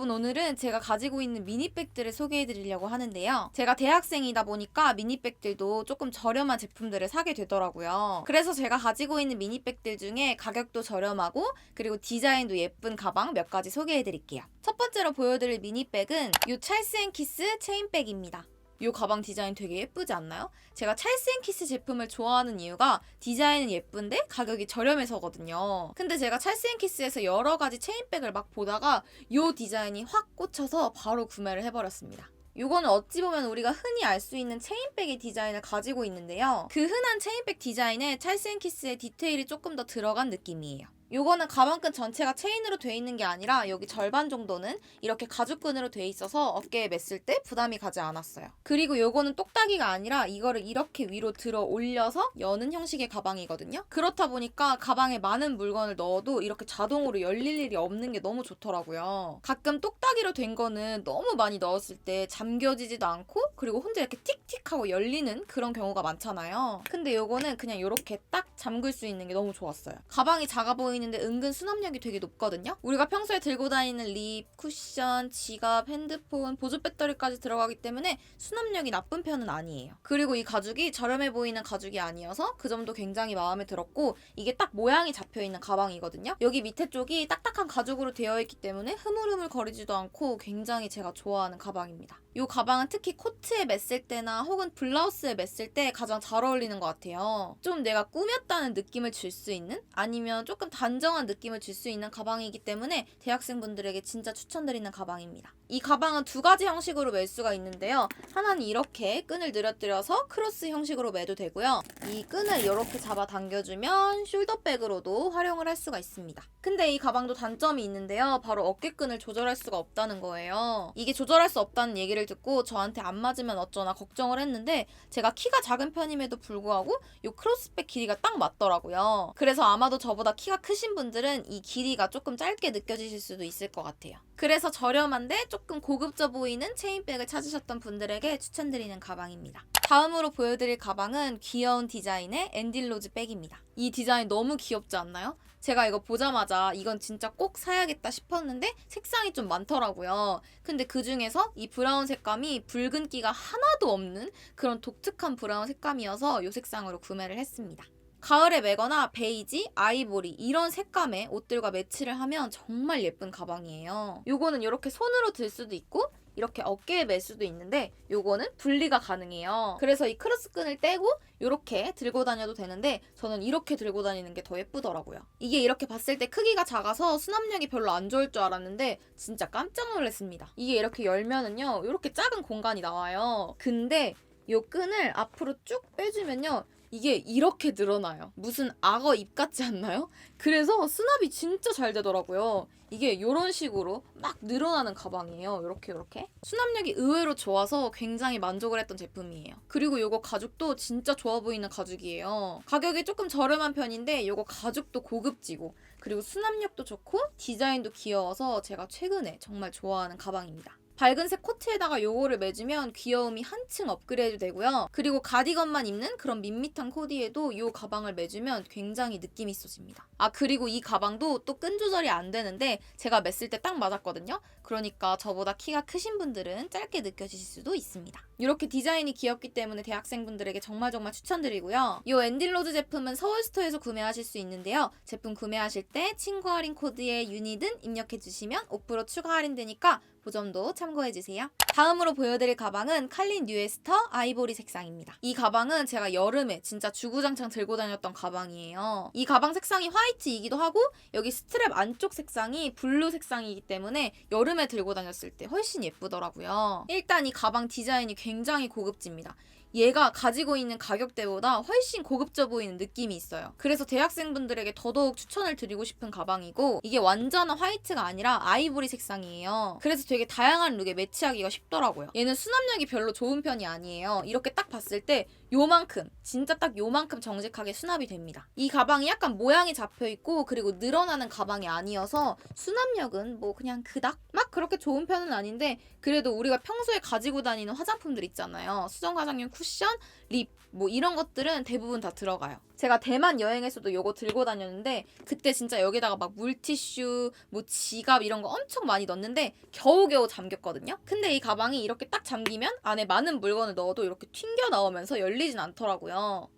여러분 오늘은 제가 가지고 있는 미니백들을 소개해 드리려고 하는데요. 제가 대학생이다 보니까 미니백들도 조금 저렴한 제품들을 사게 되더라고요. 그래서 제가 가지고 있는 미니백들 중에 가격도 저렴하고 그리고 디자인도 예쁜 가방 몇 가지 소개해 드릴게요. 첫 번째로 보여드릴 미니백은 이 찰스 앤 키스 체인백입니다. 이 가방 디자인 되게 예쁘지 않나요? 제가 찰스 앤 키스 제품을 좋아하는 이유가 디자인은 예쁜데 가격이 저렴해서거든요. 근데 제가 찰스 앤 키스에서 여러 가지 체인백을 막 보다가 이 디자인이 확 꽂혀서 바로 구매를 해버렸습니다. 요거는 어찌 보면 우리가 흔히 알 수 있는 체인백의 디자인을 가지고 있는데요. 그 흔한 체인백 디자인에 찰스 앤 키스의 디테일이 조금 더 들어간 느낌이에요. 요거는 가방끈 전체가 체인으로 돼 있는 게 아니라 여기 절반 정도는 이렇게 가죽끈으로 돼 있어서 어깨에 맸을 때 부담이 가지 않았어요. 그리고 요거는 똑딱이가 아니라 이거를 이렇게 위로 들어 올려서 여는 형식의 가방이거든요. 그렇다 보니까 가방에 많은 물건을 넣어도 이렇게 자동으로 열릴 일이 없는 게 너무 좋더라고요. 가끔 똑딱이로 된 거는 너무 많이 넣었을 때 잠겨지지도 않고 그리고 혼자 이렇게 틱틱하고 열리는 그런 경우가 많잖아요. 근데 요거는 그냥 이렇게 딱 잠글 수 있는 게 너무 좋았어요. 가방이 작아 보이는 데 은근 수납력이 되게 높거든요. 우리가 평소에 들고 다니는 립, 쿠션, 지갑, 핸드폰, 보조 배터리까지 들어가기 때문에 수납력이 나쁜 편은 아니에요. 그리고 이 가죽이 저렴해 보이는 가죽이 아니어서 그 점도 굉장히 마음에 들었고 이게 딱 모양이 잡혀 있는 가방이거든요. 여기 밑에 쪽이 딱딱한 가죽으로 되어 있기 때문에 흐물흐물 거리지도 않고 굉장히 제가 좋아하는 가방입니다. 이 가방은 특히 코트에 맸을 때나 혹은 블라우스에 맸을 때 가장 잘 어울리는 것 같아요. 좀 내가 꾸몄다는 느낌을 줄 수 있는 아니면 조금 단 정한 느낌을 줄 수 있는 가방이기 때문에 대학생분들에게 진짜 추천드리는 가방입니다. 이 가방은 두 가지 형식으로 멜 수가 있는데요. 하나는 이렇게 끈을 늘어뜨려서 크로스 형식으로 매도 되고요. 이 끈을 이렇게 잡아 당겨주면 숄더백으로도 활용을 할 수가 있습니다. 근데 이 가방도 단점이 있는데요. 바로 어깨끈을 조절할 수가 없다는 거예요. 이게 조절할 수 없다는 얘기를 듣고 저한테 안 맞으면 어쩌나 걱정을 했는데 제가 키가 작은 편임에도 불구하고 이 크로스백 길이가 딱 맞더라고요. 그래서 아마도 저보다 키가 크신 분들은 이 길이가 조금 짧게 느껴지실 수도 있을 것 같아요. 그래서 저렴한데 조금 고급져 보이는 체인백을 찾으셨던 분들에게 추천드리는 가방입니다. 다음으로 보여드릴 가방은 귀여운 디자인의 엔딜로즈 백입니다. 이 디자인 너무 귀엽지 않나요? 제가 이거 보자마자 이건 진짜 꼭 사야겠다 싶었는데 색상이 좀 많더라고요. 근데 그 중에서 이 브라운 색감이 붉은기가 하나도 없는 그런 독특한 브라운 색감이어서 이 색상으로 구매를 했습니다. 가을에 매거나 베이지, 아이보리 이런 색감의 옷들과 매치를 하면 정말 예쁜 가방이에요. 요거는 이렇게 손으로 들 수도 있고 이렇게 어깨에 멜 수도 있는데 요거는 분리가 가능해요. 그래서 이 크로스끈을 떼고 이렇게 들고 다녀도 되는데 저는 이렇게 들고 다니는 게 더 예쁘더라고요. 이게 이렇게 봤을 때 크기가 작아서 수납력이 별로 안 좋을 줄 알았는데 진짜 깜짝 놀랐습니다. 이게 이렇게 열면은요 이렇게 작은 공간이 나와요. 근데 요 끈을 앞으로 쭉 빼주면요 이게 이렇게 늘어나요. 무슨 악어 입 같지 않나요? 그래서 수납이 진짜 잘 되더라고요. 이게 이런 식으로 막 늘어나는 가방이에요. 이렇게 이렇게. 수납력이 의외로 좋아서 굉장히 만족을 했던 제품이에요. 그리고 이거 가죽도 진짜 좋아 보이는 가죽이에요. 가격이 조금 저렴한 편인데 이거 가죽도 고급지고 그리고 수납력도 좋고 디자인도 귀여워서 제가 최근에 정말 좋아하는 가방입니다. 밝은색 코트에다가 요거를 매주면 귀여움이 한층 업그레이드 되고요. 그리고 가디건만 입는 그런 밋밋한 코디에도 요 가방을 매주면 굉장히 느낌이 있어집니다. 아 그리고 이 가방도 또 끈 조절이 안 되는데 제가 맸을 때 딱 맞았거든요. 그러니까 저보다 키가 크신 분들은 짧게 느껴지실 수도 있습니다. 이렇게 디자인이 귀엽기 때문에 대학생분들에게 정말 정말 추천드리고요. 이 엔딜로즈 제품은 서울스토어에서 구매하실 수 있는데요. 제품 구매하실 때 친구 할인 코드에 유니든 입력해주시면 5% 추가 할인되니까 그 점도 참고해주세요. 다음으로 보여드릴 가방은 칼린 뉴에스터 아이보리 색상입니다. 이 가방은 제가 여름에 진짜 주구장창 들고 다녔던 가방이에요. 이 가방 색상이 화이트이기도 하고 여기 스트랩 안쪽 색상이 블루 색상이기 때문에 여름에 들고 다녔을 때 훨씬 예쁘더라고요. 일단 이 가방 디자인이 굉장히 고급집니다. 얘가 가지고 있는 가격대보다 훨씬 고급져 보이는 느낌이 있어요. 그래서 대학생분들에게 더더욱 추천을 드리고 싶은 가방이고 이게 완전한 화이트가 아니라 아이보리 색상이에요. 그래서 되게 다양한 룩에 매치하기가 쉽더라고요. 얘는 수납력이 별로 좋은 편이 아니에요. 이렇게 딱 봤을 때 요만큼 진짜 딱 요만큼 정직하게 수납이 됩니다. 이 가방이 약간 모양이 잡혀 있고 그리고 늘어나는 가방이 아니어서 수납력은 뭐 그냥 그닥 막 그렇게 좋은 편은 아닌데 그래도 우리가 평소에 가지고 다니는 화장품들 있잖아요. 수정 화장용 쿠션, 립, 뭐 이런 것들은 대부분 다 들어가요. 제가 대만 여행에서도 요거 들고 다녔는데 그때 진짜 여기다가 막 물티슈, 뭐 지갑 이런 거 엄청 많이 넣었는데 겨우겨우 잠겼거든요. 근데 이 가방이 이렇게 딱 잠기면 안에 많은 물건을 넣어도 이렇게 튕겨 나오면서 열리진 않더라고요.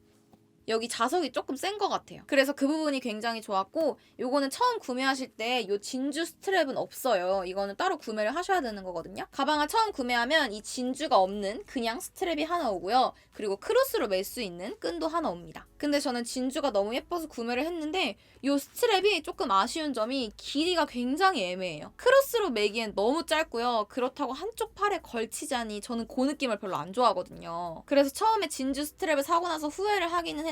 여기 자석이 조금 센 것 같아요. 그래서 그 부분이 굉장히 좋았고 요거는 처음 구매하실 때 요 진주 스트랩은 없어요. 이거는 따로 구매를 하셔야 되는 거거든요. 가방을 처음 구매하면 이 진주가 없는 그냥 스트랩이 하나 오고요. 그리고 크로스로 멜 수 있는 끈도 하나 옵니다. 근데 저는 진주가 너무 예뻐서 구매를 했는데 요 스트랩이 조금 아쉬운 점이 길이가 굉장히 애매해요. 크로스로 매기엔 너무 짧고요. 그렇다고 한쪽 팔에 걸치자니 저는 그 느낌을 별로 안 좋아하거든요. 그래서 처음에 진주 스트랩을 사고 나서 후회를 하기는 했는데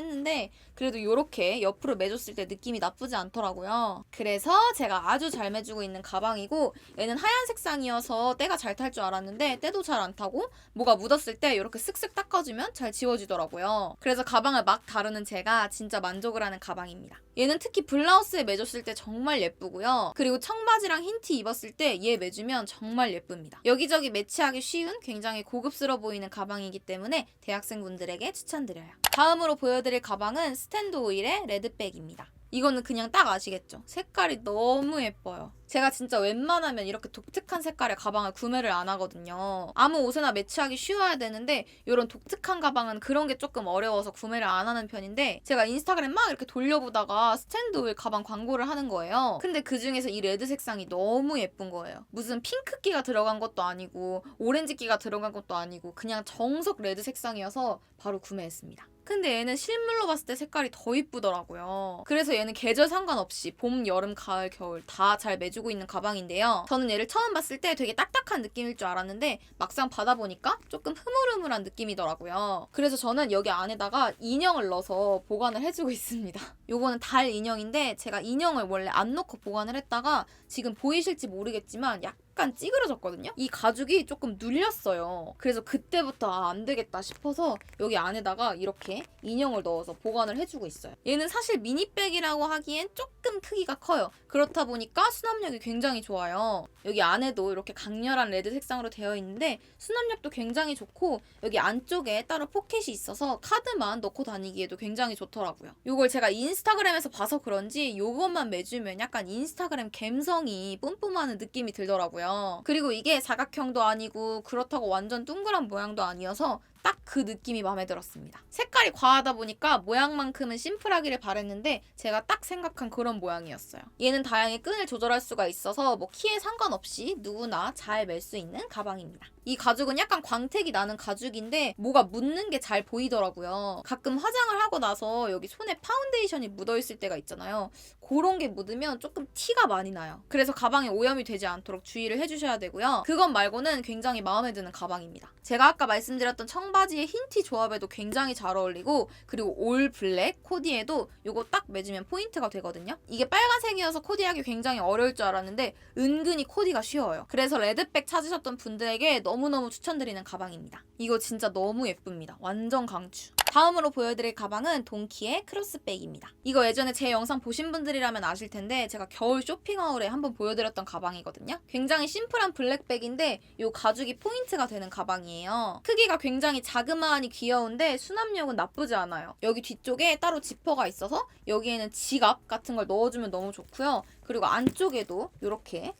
그래도 이렇게 옆으로 매줬을 때 느낌이 나쁘지 않더라고요. 그래서 제가 아주 잘 매주고 있는 가방이고 얘는 하얀 색상이어서 때가 잘 탈 줄 알았는데 때도 잘 안 타고 뭐가 묻었을 때 이렇게 쓱쓱 닦아주면 잘 지워지더라고요. 그래서 가방을 막 다루는 제가 진짜 만족을 하는 가방입니다. 얘는 특히 블라우스에 매줬을 때 정말 예쁘고요. 그리고 청바지랑 흰 티 입었을 때 얘 매주면 정말 예쁩니다. 여기저기 매치하기 쉬운 굉장히 고급스러워 보이는 가방이기 때문에 대학생분들에게 추천드려요. 다음으로 보여드릴 가방은 스탠드 오일의 레드백입니다. 이거는 그냥 딱 아시겠죠? 색깔이 너무 예뻐요. 제가 진짜 웬만하면 이렇게 독특한 색깔의 가방을 구매를 안 하거든요. 아무 옷에나 매치하기 쉬워야 되는데 이런 독특한 가방은 그런 게 조금 어려워서 구매를 안 하는 편인데 제가 인스타그램 막 이렇게 돌려보다가 스탠드 오일 가방 광고를 하는 거예요. 근데 그 중에서 이 레드 색상이 너무 예쁜 거예요. 무슨 핑크기가 들어간 것도 아니고 오렌지기가 들어간 것도 아니고 그냥 정석 레드 색상이어서 바로 구매했습니다. 근데 얘는 실물로 봤을 때 색깔이 더 이쁘더라고요. 그래서 얘는 계절 상관없이 봄, 여름, 가을, 겨울 다 잘 매주고 있는 가방인데요. 저는 얘를 처음 봤을 때 되게 딱딱한 느낌일 줄 알았는데 막상 받아보니까 조금 흐물흐물한 느낌이더라고요. 그래서 저는 여기 안에다가 인형을 넣어서 보관을 해주고 있습니다. 요거는 달 인형인데 제가 인형을 원래 안 넣고 보관을 했다가 지금 보이실지 모르겠지만 약 약간 찌그러졌거든요. 이 가죽이 조금 눌렸어요. 그래서 그때부터 아, 안 되겠다 싶어서 여기 안에다가 이렇게 인형을 넣어서 보관을 해주고 있어요. 얘는 사실 미니백이라고 하기엔 조금 크기가 커요. 그렇다 보니까 수납력이 굉장히 좋아요. 여기 안에도 이렇게 강렬한 레드 색상으로 되어 있는데 수납력도 굉장히 좋고 여기 안쪽에 따로 포켓이 있어서 카드만 넣고 다니기에도 굉장히 좋더라고요. 이걸 제가 인스타그램에서 봐서 그런지 이것만 매주면 약간 인스타그램 갬성이 뿜뿜하는 느낌이 들더라고요. 그리고 이게 사각형도 아니고 그렇다고 완전 둥그란 모양도 아니어서 딱 그 느낌이 마음에 들었습니다. 색깔이 과하다 보니까 모양만큼은 심플하기를 바랬는데 제가 딱 생각한 그런 모양이었어요. 얘는 다양히 끈을 조절할 수가 있어서 뭐 키에 상관없이 누구나 잘 멜 수 있는 가방입니다. 이 가죽은 약간 광택이 나는 가죽인데 뭐가 묻는 게 잘 보이더라고요. 가끔 화장을 하고 나서 여기 손에 파운데이션이 묻어 있을 때가 있잖아요. 그런 게 묻으면 조금 티가 많이 나요. 그래서 가방에 오염이 되지 않도록 주의를 해주셔야 되고요. 그것 말고는 굉장히 마음에 드는 가방입니다. 제가 아까 말씀드렸던 청 바지의 흰티 조합에도 굉장히 잘 어울리고 그리고 올 블랙 코디에도 이거 딱 매주면 포인트가 되거든요. 이게 빨간색이어서 코디하기 굉장히 어려울 줄 알았는데 은근히 코디가 쉬워요. 그래서 레드백 찾으셨던 분들에게 너무너무 추천드리는 가방입니다. 이거 진짜 너무 예쁩니다. 완전 강추. 다음으로 보여드릴 가방은 돈키의 크로스백입니다. 이거 예전에 제 영상 보신 분들이라면 아실 텐데 제가 겨울 쇼핑하울에 한번 보여드렸던 가방이거든요. 굉장히 심플한 블랙백인데 이 가죽이 포인트가 되는 가방이에요. 크기가 굉장히 자그마하니 귀여운데 수납력은 나쁘지 않아요. 여기 뒤쪽에 따로 지퍼가 있어서 여기에는 지갑 같은 걸 넣어주면 너무 좋고요. 그리고 안쪽에도 이렇게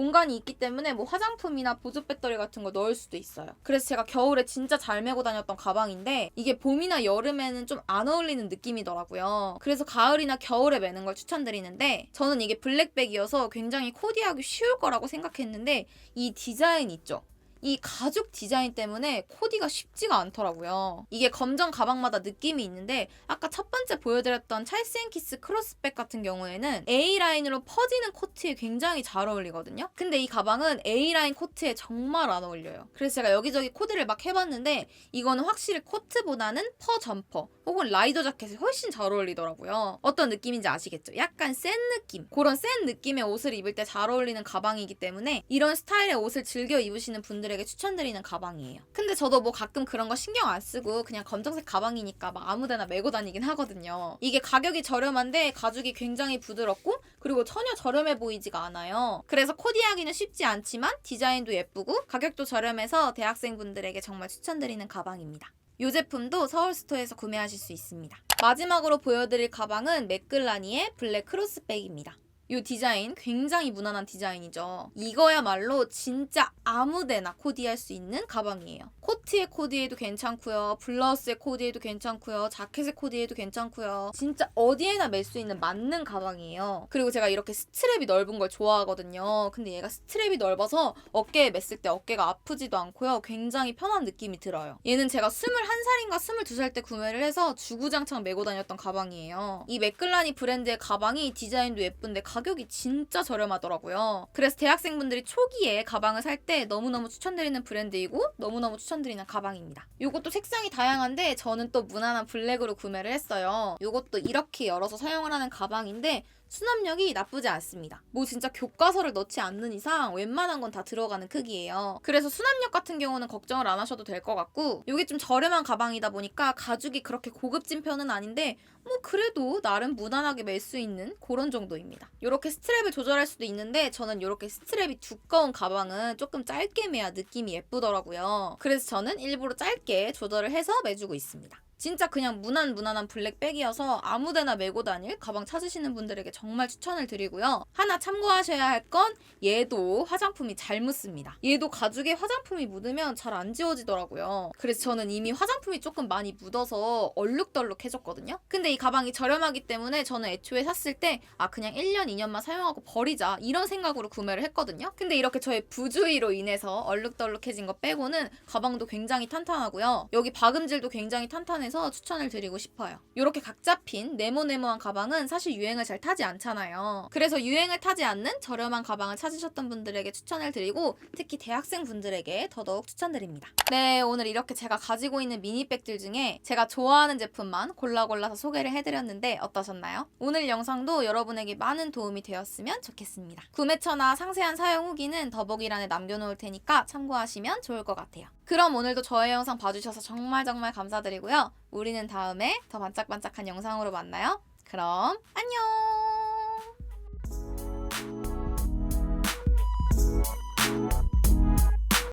공간이 있기 때문에 뭐 화장품이나 보조 배터리 같은 거 넣을 수도 있어요. 그래서 제가 겨울에 진짜 잘 메고 다녔던 가방인데 이게 봄이나 여름에는 좀 안 어울리는 느낌이더라고요. 그래서 가을이나 겨울에 매는 걸 추천드리는데 저는 이게 블랙백이어서 굉장히 코디하기 쉬울 거라고 생각했는데 이 디자인 있죠? 이 가죽 디자인 때문에 코디가 쉽지가 않더라고요. 이게 검정 가방마다 느낌이 있는데 아까 첫 번째 보여드렸던 찰스 앤 키스 크로스백 같은 경우에는 A라인으로 퍼지는 코트에 굉장히 잘 어울리거든요. 근데 이 가방은 A라인 코트에 정말 안 어울려요. 그래서 제가 여기저기 코디를 막 해봤는데 이거는 확실히 코트보다는 퍼 점퍼 혹은 라이더 자켓에 훨씬 잘 어울리더라고요. 어떤 느낌인지 아시겠죠? 약간 센 느낌. 그런 센 느낌의 옷을 입을 때 잘 어울리는 가방이기 때문에 이런 스타일의 옷을 즐겨 입으시는 분들 에게 추천드리는 가방이에요. 근데 저도 뭐 가끔 그런 거 신경 안 쓰고 그냥 검정색 가방이니까 막 아무데나 메고 다니긴 하거든요. 이게 가격이 저렴한데 가죽이 굉장히 부드럽고 그리고 전혀 저렴해 보이지가 않아요. 그래서 코디하기는 쉽지 않지만 디자인도 예쁘고 가격도 저렴해서 대학생분들에게 정말 추천드리는 가방입니다. 이 제품도 서울 스토어에서 구매하실 수 있습니다. 마지막으로 보여드릴 가방은 맥글라니의 블랙 크로스백입니다. 이 디자인 굉장히 무난한 디자인이죠. 이거야말로 진짜 아무데나 코디할 수 있는 가방이에요. 코트에 코디해도 괜찮고요. 블라우스에 코디해도 괜찮고요. 자켓에 코디해도 괜찮고요. 진짜 어디에나 멜 수 있는 맞는 가방이에요. 그리고 제가 이렇게 스트랩이 넓은 걸 좋아하거든요. 근데 얘가 스트랩이 넓어서 어깨에 맸을 때 어깨가 아프지도 않고요. 굉장히 편한 느낌이 들어요. 얘는 제가 21살인가 22살 때 구매를 해서 주구장창 메고 다녔던 가방이에요. 이 맥글라니 브랜드의 가방이 디자인도 예쁜데 가 격이 진짜 저렴하더라고요. 그래서 대학생분들이 초기에 가방을 살 때 너무너무 추천드리는 브랜드이고 너무너무 추천드리는 가방입니다. 이것도 색상이 다양한데 저는 또 무난한 블랙으로 구매를 했어요. 이것도 이렇게 열어서 사용을 하는 가방인데 수납력이 나쁘지 않습니다. 뭐 진짜 교과서를 넣지 않는 이상 웬만한 건 다 들어가는 크기예요. 그래서 수납력 같은 경우는 걱정을 안 하셔도 될 것 같고 이게 좀 저렴한 가방이다 보니까 가죽이 그렇게 고급진 편은 아닌데 뭐 그래도 나름 무난하게 멜 수 있는 그런 정도입니다. 이렇게 스트랩을 조절할 수도 있는데 저는 이렇게 스트랩이 두꺼운 가방은 조금 짧게 매야 느낌이 예쁘더라고요. 그래서 저는 일부러 짧게 조절을 해서 매주고 있습니다. 진짜 그냥 무난 무난한 블랙백이어서 아무데나 메고 다닐 가방 찾으시는 분들에게 정말 추천을 드리고요. 하나 참고하셔야 할 건 얘도 화장품이 잘 묻습니다. 얘도 가죽에 화장품이 묻으면 잘 안 지워지더라고요. 그래서 저는 이미 화장품이 조금 많이 묻어서 얼룩덜룩해졌거든요. 근데 이 가방이 저렴하기 때문에 저는 애초에 샀을 때 아 그냥 1년 2년만 사용하고 버리자 이런 생각으로 구매를 했거든요. 근데 이렇게 저의 부주의로 인해서 얼룩덜룩해진 거 빼고는 가방도 굉장히 탄탄하고요. 여기 박음질도 굉장히 탄탄 해서 추천을 드리고 싶어요. 이렇게 각 잡힌 네모네모한 가방은 사실 유행을 잘 타지 않잖아요. 그래서 유행을 타지 않는 저렴한 가방을 찾으셨던 분들에게 추천을 드리고 특히 대학생 분들에게 더더욱 추천드립니다. 네, 오늘 이렇게 제가 가지고 있는 미니백들 중에 제가 좋아하는 제품만 골라 골라서 소개를 해드렸는데 어떠셨나요? 오늘 영상도 여러분에게 많은 도움이 되었으면 좋겠습니다. 구매처나 상세한 사용 후기는 더보기란에 남겨놓을 테니까 참고하시면 좋을 것 같아요. 그럼 오늘도 저의 영상 봐주셔서 정말 정말 감사드리고요. 우리는 다음에 더 반짝반짝한 영상으로 만나요. 그럼 안녕!